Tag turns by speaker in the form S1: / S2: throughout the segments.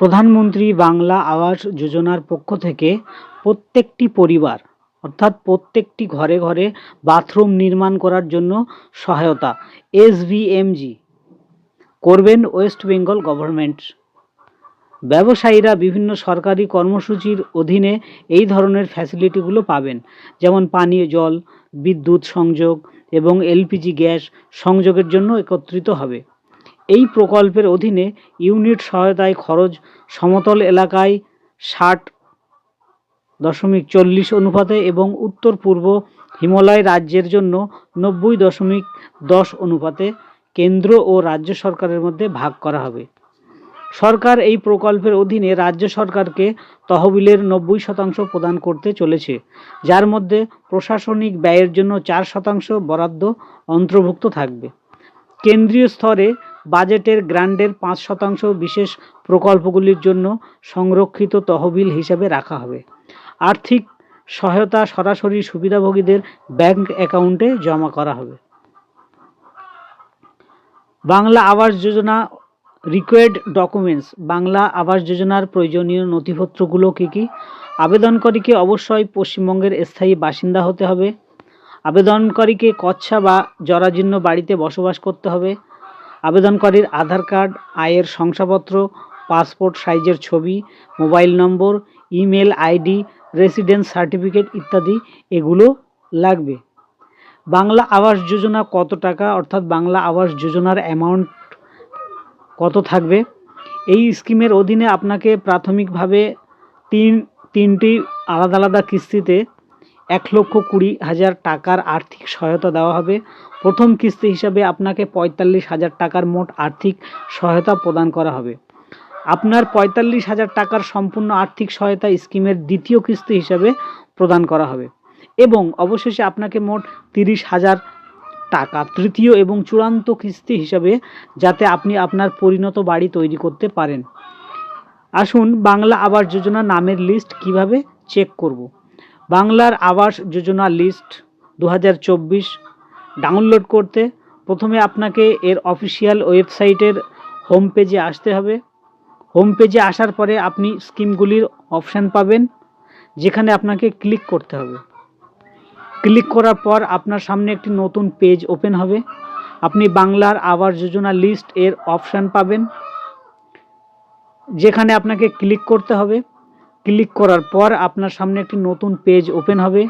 S1: প্রধানমন্ত্রী বাংলা আবাস যোজনার পক্ষ থেকে প্রত্যেকটি পরিবার, অর্থাৎ প্রত্যেকটি ঘরে ঘরে বাথরুম নির্মাণ করার জন্য সহায়তা এসবিএমজি করবেন ওয়েস্ট বেঙ্গল গভর্নমেন্ট। ব্যবসায়ীরা বিভিন্ন সরকারি কর্মসূচির অধীনে এই ধরনের ফ্যাসিলিটিগুলো পাবেন, যেমন পানীয় জল, বিদ্যুৎ সংযোগ এবং এলপিজি গ্যাস সংযোগের জন্য একত্রিত হবে। এই প্রকল্পের অধীনে ইউনিট সহায়তায় খরচ সমতল এলাকায় ষাট দশমিক চল্লিশ অনুপাতে এবং উত্তর পূর্ব হিমালয় রাজ্যের জন্য নব্বই দশমিক দশ অনুপাতে কেন্দ্র ও রাজ্য সরকারের মধ্যে ভাগ করা হবে। সরকার এই প্রকল্পের অধীনে রাজ্য সরকারকে তহবিলের নব্বই শতাংশ প্রদান করতে চলেছে, যার মধ্যে প্রশাসনিক ব্যয়ের জন্য চার শতাংশ বরাদ্দ অন্তর্ভুক্ত থাকবে। কেন্দ্রীয় স্তরে বাজেটের গ্রান্টের পাঁচ শতাংশ বিশেষ প্রকল্পগুলির জন্য সংরক্ষিত তহবিল হিসাবে রাখা হবে। আর্থিক সহায়তা সরাসরি সুবিধাভোগীদের ব্যাংক অ্যাকাউন্টে জমা করা হবে। বাংলা আবাস যোজনা রিকোয়ার্ড ডকুমেন্টস বাংলা আবাস যোজনার প্রয়োজনীয় নথিপত্রগুলো কী কী? আবেদনকারীকে অবশ্যই পশ্চিমবঙ্গের স্থায়ী বাসিন্দা হতে হবে। আবেদনকারীকে কচ্ছা বা জরাজীর্ণ বাড়িতে বসবাস করতে হবে। আবেদনকারীর আধার কার্ড, আয়ের শংসাপত্র, পাসপোর্ট সাইজের ছবি, mobile number, email ID, residence certificate ইত্যাদি এগুলো লাগবে। বাংলা আবাস যোজনা কত টাকা? অর্থাৎ বাংলা আবাস যোজনার অ্যামাউন্ট কত থাকবে? এই স্কিমের অধীনে আপনাকে প্রাথমিকভাবে তিন, তিনটি আলাদা আলাদা কিস্তিতে এক লক্ষ কুড়ি হাজার টাকার আর্থিক সহায়তা দেওয়া হবে। প্রথম কিস্তি হিসাবে আপনাকে পঁয়তাল্লিশ হাজার টাকার মোট আর্থিক সহায়তা প্রদান করা হবে। আপনার পঁয়তাল্লিশ হাজার টাকার সম্পূর্ণ আর্থিক সহায়তা স্কিমের দ্বিতীয় কিস্তি হিসাবে প্রদান করা হবে এবং অবশেষে আপনাকে মোট তিরিশ হাজার টাকা তৃতীয় এবং চূড়ান্ত কিস্তি হিসাবে যাতে আপনি আপনার পরিণত বাড়ি তৈরি করতে পারেন। আসুন বাংলা আবাস যোজনা নামের লিস্ট কীভাবে চেক করব। বাংলার আবাস যোজনা লিস্ট দু হাজার চব্বিশ ডাউনলোড করতে প্রথমে আপনাকে এর অফিসিয়াল ওয়েবসাইটের হোম পেজে আসতে হবে। হোম পেজে আসার পরে আপনি স্কিমগুলির অপশান পাবেন, যেখানে আপনাকে ক্লিক করতে হবে। ক্লিক করার পর আপনার সামনে একটি নতুন পেজ ওপেন হবে। আপনি বাংলার আবাস যোজনা লিস্ট এর অপশান পাবেন, যেখানে আপনাকে ক্লিক করতে হবে। ক্লিক করার পর আপনার সামনে একটি নতুন পেজ ওপেন হবে।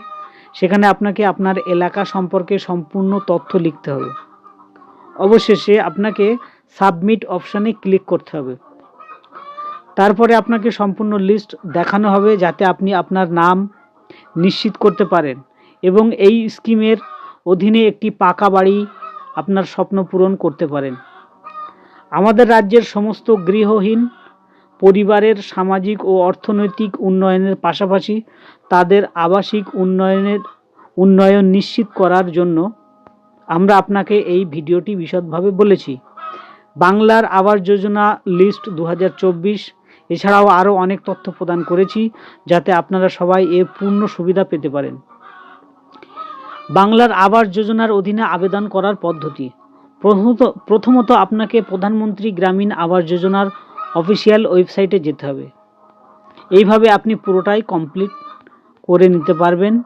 S1: সেখানে আপনাকে আপনার এলাকা সম্পর্কে সম্পূর্ণ তথ্য লিখতে হবে। অবশেষে আপনাকে সাবমিট অপশানে ক্লিক করতে হবে। তারপরে আপনাকে সম্পূর্ণ লিস্ট দেখানো হবে যাতে আপনি আপনার নাম নিশ্চিত করতে পারেন এবং এই স্কিমের অধীনে একটি পাকা বাড়ি আপনার স্বপ্ন পূরণ করতে পারেন। আমাদের রাজ্যের সমস্ত গৃহহীন পরিবারের সামাজিক ও অর্থনৈতিক উন্নয়নের পাশাপাশি তাদের আবাসিক উন্নয়নের, উন্নয়ন নিশ্চিত করার জন্য আমরা আপনাকে এই ভিডিওটি বিশদভাবে বলেছি। বাংলার আবাস যোজনা লিস্ট দু হাজার চব্বিশ, এছাড়াও আরও অনেক তথ্য প্রদান করেছি যাতে আপনারা সবাই এর পূর্ণ সুবিধা পেতে পারেন। বাংলার আবাস যোজনার অধীনে আবেদন করার পদ্ধতি। প্রথমত প্রথমত আপনাকে প্রধানমন্ত্রী গ্রামীণ আবাস যোজনার অফিসিয়াল ওয়েবসাইটে যেতে হবে। এইভাবে আপনি পুরোটাই কমপ্লিট করে নিতে পারবেন।